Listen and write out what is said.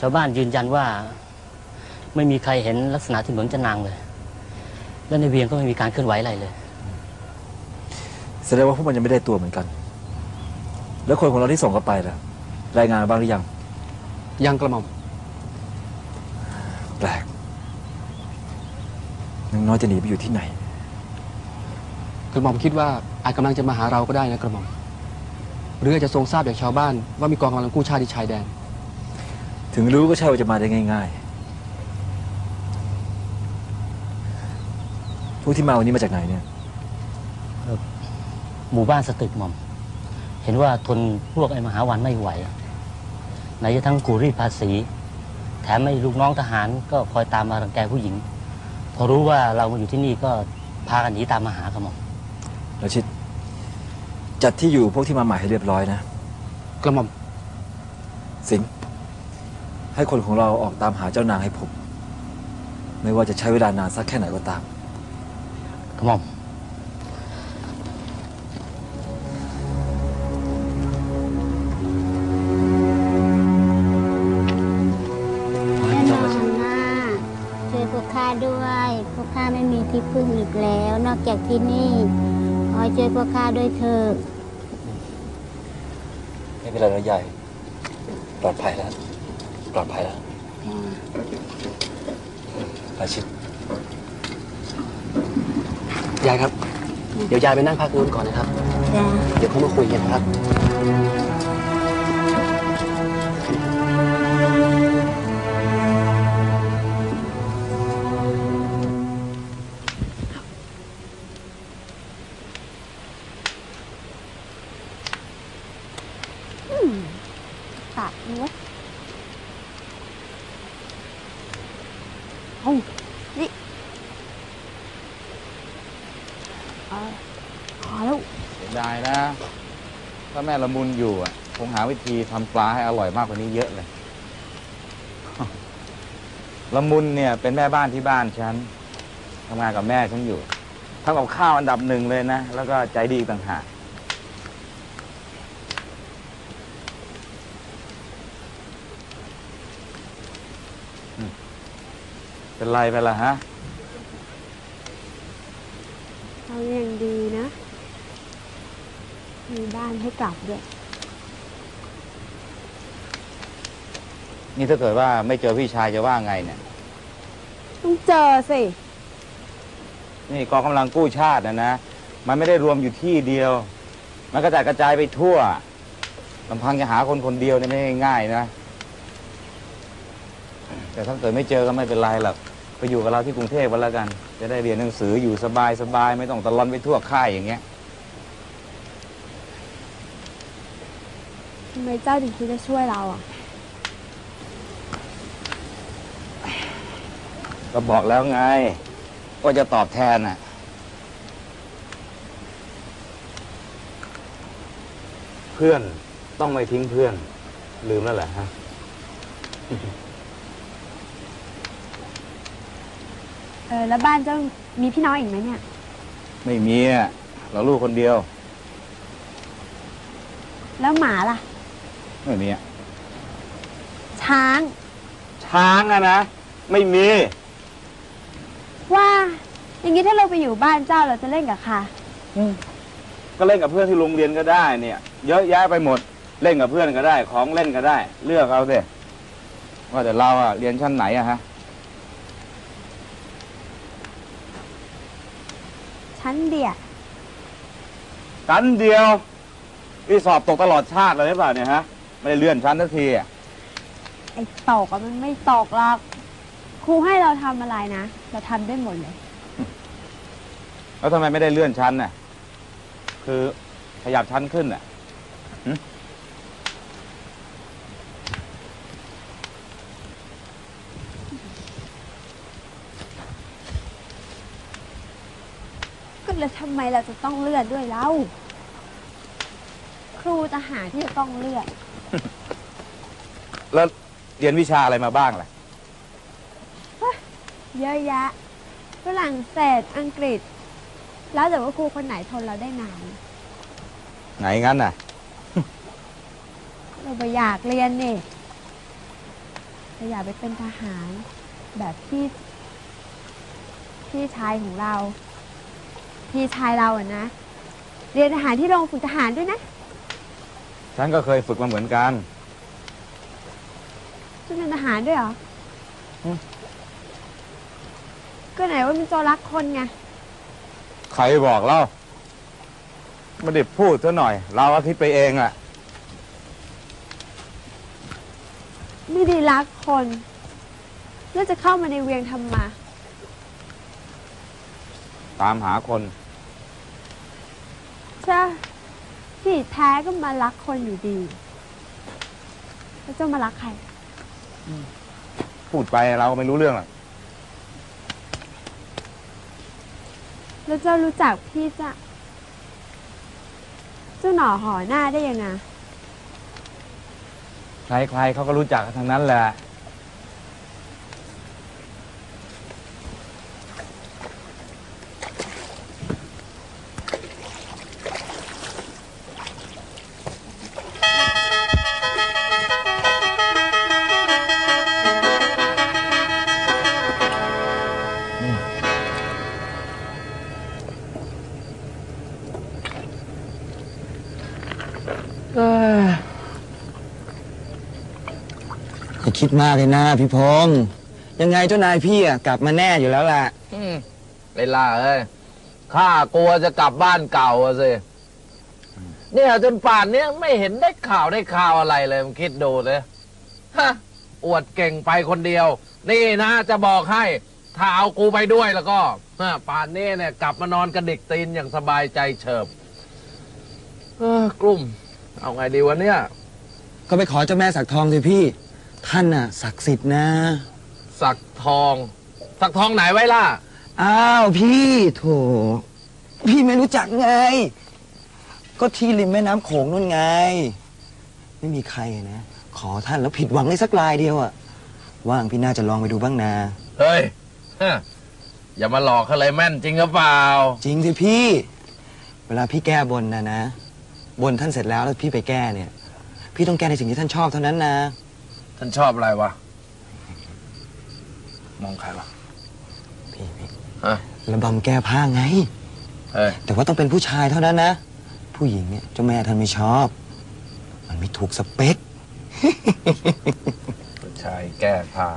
ชาวบ้านยืนยันว่า ไม่มีใครเห็นลักษณะที่เหมือนจะนางเลย และในเวียงก็ไม่มีการเคลื่อนไหวอะไรเลย แสดงว่าพวกมันยังไม่ได้ตัวเหมือนกัน แล้วคนของเราที่ส่งเข้าไปล่ะ รายงานมาบ้างหรือยัง ยังกระหม่อม แปลกนางน้อยจะหนีไปอยู่ที่ไหน กระหม่อมคิดว่าอาจกำลังจะมาหาเราก็ได้นะกระหม่อมหรืออาจจะทรงทราบจากชาวบ้านว่ามีกองกำลังกู้ชาติที่ชายแดน ถึงรู้ก็ใช่ว่าจะมาได้ง่าย ๆ พวกที่มาวันนี้มาจากไหนเนี่ย หมู่บ้านสตึกหม่อม เห็นว่าทนพวกไอ้มหาวันไม่ไหวไหนจะทั้งกูรีดภาษี แถมไอ้ลูกน้องทหารก็คอยตามมารังแกผู้หญิง พอรู้ว่าเรามาอยู่ที่นี่ก็พากันหนีตามมาหากระหม่อมแล้วชิด จัดที่อยู่พวกที่มาใหม่ให้เรียบร้อยนะ กระหม่อม สิงห์ ให้คนของเราออกตามหาเจ้านางให้พบ ไม่ว่าจะใช้เวลานานสักแค่ไหนก็ตาม กระหม่อมแม่นางนาช่วยพวกข้าด้วย พวกข้าไม่มีที่พึ่งอีกแล้ว นอกจากที่นี่ขอช่วยพวกข้าด้วยเถิดไม่เป็นไรนะยายปลอดภัยแล้ว ปลอดภัยแล้วอาชิตยายครับ เดี๋ยวยายไปนั่งพักนู้นก่อนนะครับจ้ะเดี๋ยวเขามาคุยกันครับ พอแล้วเสียดายนะ ถ้าแม่ละมุนอยู่อะคงหาวิธีทำปลาให้อร่อยมากกว่านี้เยอะเลย ละมุนเนี่ยเป็นแม่บ้านที่บ้านฉันทำงานกับแม่ฉันอยู่ทำกับข้าวอันดับหนึ่งเลยนะ แล้วก็ใจดีอีกต่างหาก เป็นไรไปละฮะ เขายังดีนะ มีบ้านให้กลับด้วย นี่ถ้าเกิดว่าไม่เจอพี่ชายจะว่าไงเนี่ย ต้องเจอสิ นี่กองกำลังกู้ชาตินะนะ มันไม่ได้รวมอยู่ที่เดียว มันกระจายกระจายไปทั่วลำพังจะหาคนคนเดียวเนี่ยไม่ง่ายๆนะ แต่ถ้าเกิดไม่เจอก็ไม่เป็นไรหรอก ไปอยู่กับเราที่กรุงเทพกันแล้วกัน จะได้เรียนหนังสืออยู่สบายสบายๆไม่ต้องตะลอนไปทั่วค่ายอย่างเงี้ยทำไมเจ้าถึงคิดจะช่วยเราอะ ก็บอกแล้วไง ว่าจะตอบแทนน่ะ เพื่อนต้องไม่ทิ้งเพื่อน ลืมแล้วแหละฮะ ออแล้วบ้านเจ้ามีพี่น้องอีกไหมเนี่ย ไม่มีอะเราลูกคนเดียว แล้วหมาล่ะ ไม่มีอะช้าง ช้างอะนะ ไม่มี ว่า อย่างนี้ถ้าเราไปอยู่บ้านเจ้าเราจะเล่นกับใครก็เล่นกับเพื่อนที่โรงเรียนก็ได้เนี่ย เยอะแยะไปหมด เล่นกับเพื่อนก็ได้ ของเล่นก็ได้ เลือกเอาสิว่าแต่เราอะเรียนชั้นไหนอะฮะ ชั้นเดียวชั้นเดียวที่สอบตกตลอดชาติเลยหรือเปล่าเนี่ยฮะ ไม่ได้เลื่อนชั้นทันทีอะไอ้ตกอะมันไม่ตกหรอกครูให้เราทำอะไรนะ เราทำได้หมดเลย แล้วทำไมไม่ได้เลื่อนชั้นน่ะ คือขยับชั้นขึ้นน่ะ แล้วทำไมเราจะต้องเลื่อนด้วยเล่า ครูจะหาที่จะต้องเลื่อน แล้วเรียนวิชาอะไรมาบ้างล่ะ เยอะแยะฝรั่งเศสอังกฤษ แล้วแต่ว่าครูคนไหนทนเราได้นานไหนงั้นน่ะ เราไปอยากเรียนนี่จะอยากไปเป็นทหาร แบบพี่พี่ชายของเรา พี่ชายเราอะนะ เรียนทหารที่โรงฝึกทหารด้วยนะ ฉันก็เคยฝึกมาเหมือนกัน จะเป็นทหารด้วยเหรออืม ก็ไหนว่าเป็นโจรรักคนไง ใครบอกเล่าไม่ได้พูดซะหน่อย เราก็คิดไปเองอะไม่ได้รักคน แล้วจะเข้ามาในเวียงทำไมา ตามหาคน ใช่ที่แท้ก็มารักคนอยู่ดี แล้วเจะมารักใคร พูดไปเราก็ไม่รู้เรื่องหรอกแล้วเจ้ารู้จักพี่จะเจ้าหน่อหอหน้าได้ยังไง ใครๆเขาก็รู้จักกันทั้งนั้นแหละ คิดมากเลยนะพี่พงษ์ยังไงเจ้านายพี่อะกลับมาแน่อยู่แล้วล่ะ อืมเวลาเอ้ยข้ากลัวจะกลับบ้านเก่าอะสิเนี่ยจนป่านเนี้ยไม่เห็นได้ข่าวได้ข่าวอะไรเลยมึงคิดดูเลยฮะอวดเก่งไปคนเดียว นี่นะจะบอกให้ ถ้าเอากูไปด้วยแล้วก็ฮะป่านนี้เนี่ย กลับมานอนกระดิกตีนอย่างสบายใจเฉิบเออกลุ่ม เอาไงดีวะเนี่ย ก็ไปขอเจ้าแม่สักทองสิพี่ ท่านน่ะศักดิ์สิทธิ์นะ สักทอง สักทองไหนไว้ล่ะ อ้าวพี่โถ พี่ไม่รู้จักไง ก็ที่ริมแม่น้ำโขงนู่นไง ไม่มีใครนะ ขอท่านแล้วผิดหวังเลยสักรายเดียวอะว่างพี่น่าจะลองไปดูบ้างนะ เฮ้ยฮะอย่ามาหลอกเขาเลยแม่นจริงหรือเปล่า จริงสิพี่ เวลาพี่แก้บนนะนะ บนท่านเสร็จแล้วแล้วพี่ไปแก้เนี่ย พี่ต้องแก้ในสิ่งที่ท่านชอบเท่านั้นนะ ท่านชอบอะไรวะ มองใครวะ พี่พี่ฮะ ระบำแก้ผ้าไงเฮ้ย แต่ว่าต้องเป็นผู้ชายเท่านั้นนะ ผู้หญิงเนี่ยเจ้าแม่ท่านไม่ชอบ มันไม่ถูกสเปค ผู้ชายแก้ผ้า